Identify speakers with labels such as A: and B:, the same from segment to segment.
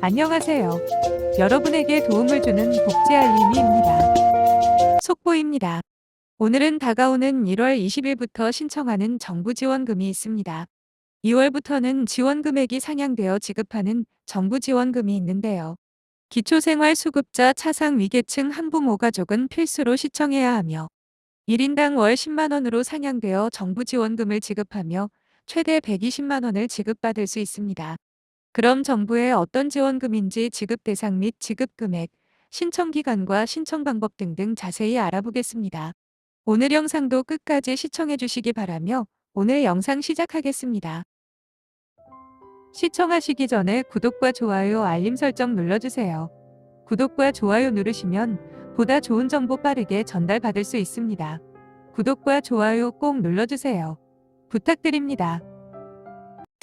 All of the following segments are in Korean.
A: 안녕하세요. 여러분에게 도움을 주는 복지 알림이입니다. 속보입니다. 오늘은 다가오는 1월 20일부터 신청하는 정부 지원금이 있습니다. 2월부터는 지원 금액이 상향되어 지급하는 정부 지원금이 있는데요. 기초생활수급자 차상 위계층 한부모 가족은 필수로 시청해야 하며 1인당 월 10만 원으로 상향되어 정부 지원금을 지급하며 최대 120만 원을 지급받을 수 있습니다. 그럼 정부의 어떤 지원금인지 지급 대상 및 지급 금액, 신청 기간과 신청 방법 등등 자세히 알아보겠습니다. 오늘 영상도 끝까지 시청해 주시기 바라며 오늘 영상 시작하겠습니다. 시청하시기 전에 구독과 좋아요, 알림 설정 눌러주세요. 구독과 좋아요 누르시면 보다 좋은 정보 빠르게 전달받을 수 있습니다. 구독과 좋아요 꼭 눌러주세요. 부탁드립니다.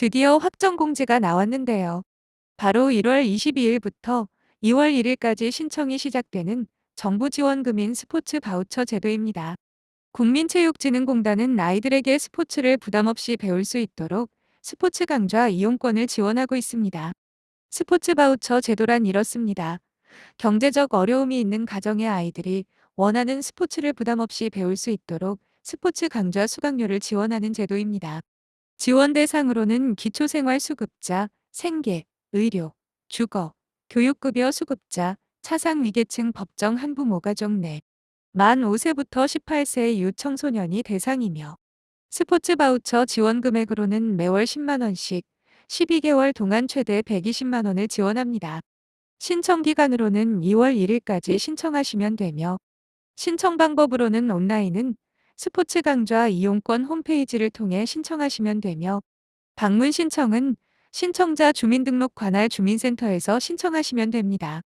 A: 드디어 확정 공지가 나왔는데요. 바로 1월 22일부터 2월 1일까지 신청이 시작되는 정부 지원금인 스포츠 바우처 제도입니다. 국민체육진흥공단은 아이들에게 스포츠를 부담 없이 배울 수 있도록 스포츠 강좌 이용권을 지원하고 있습니다. 스포츠 바우처 제도란 이렇습니다. 경제적 어려움이 있는 가정의 아이들이 원하는 스포츠를 부담 없이 배울 수 있도록 스포츠 강좌 수강료를 지원하는 제도입니다. 지원 대상으로는 기초생활수급자, 생계, 의료, 주거, 교육급여 수급자, 차상위계층 법정 한부모 가족 내, 만 5세부터 18세의 유청소년이 대상이며 스포츠 바우처 지원 금액으로는 매월 10만원씩 12개월 동안 최대 120만원을 지원합니다. 신청 기간으로는 2월 1일까지 신청하시면 되며 신청 방법으로는 온라인은 스포츠 강좌 이용권 홈페이지를 통해 신청하시면 되며 방문 신청은 신청자 주민등록 관할 주민센터에서 신청하시면 됩니다.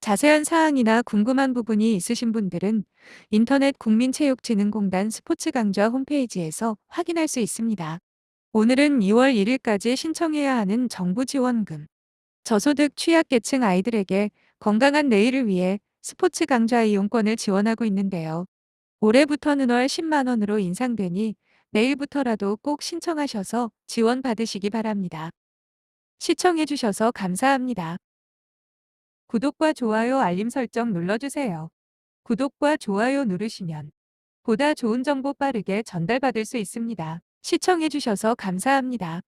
A: 자세한 사항이나 궁금한 부분이 있으신 분들은 인터넷 국민체육진흥공단 스포츠 강좌 홈페이지에서 확인할 수 있습니다. 오늘은 2월 1일까지 신청해야 하는 정부 지원금. 저소득 취약계층 아이들에게 건강한 내일을 위해 스포츠 강좌 이용권을 지원하고 있는데요. 올해부터는 월 10만 원으로 인상되니 내일부터라도 꼭 신청하셔서 지원 받으시기 바랍니다. 시청해주셔서 감사합니다. 구독과 좋아요 알림 설정 눌러주세요. 구독과 좋아요 누르시면 보다 좋은 정보 빠르게 전달받을 수 있습니다. 시청해주셔서 감사합니다.